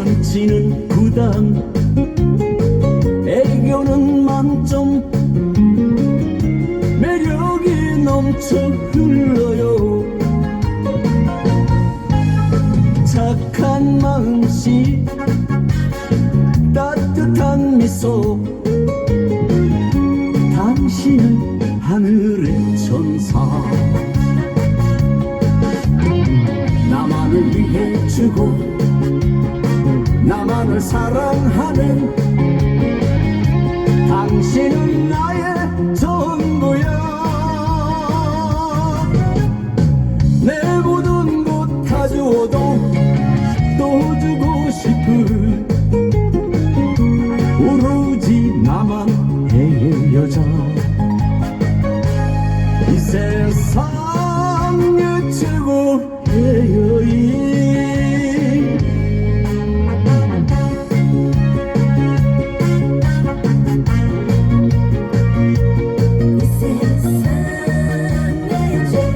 던지는 구단. 애교는 만점. 매력이 넘쳐 흘러요. 착한 마음씨 따뜻한 미소. 당신은 하늘의 천사. 나만을 위해 주고 나만을 사랑하는 당신은 나의 전부야 내 모든 것 가져와도 또 주고 싶은 오로지 나만 해의 여자 이 세상 유치고 해요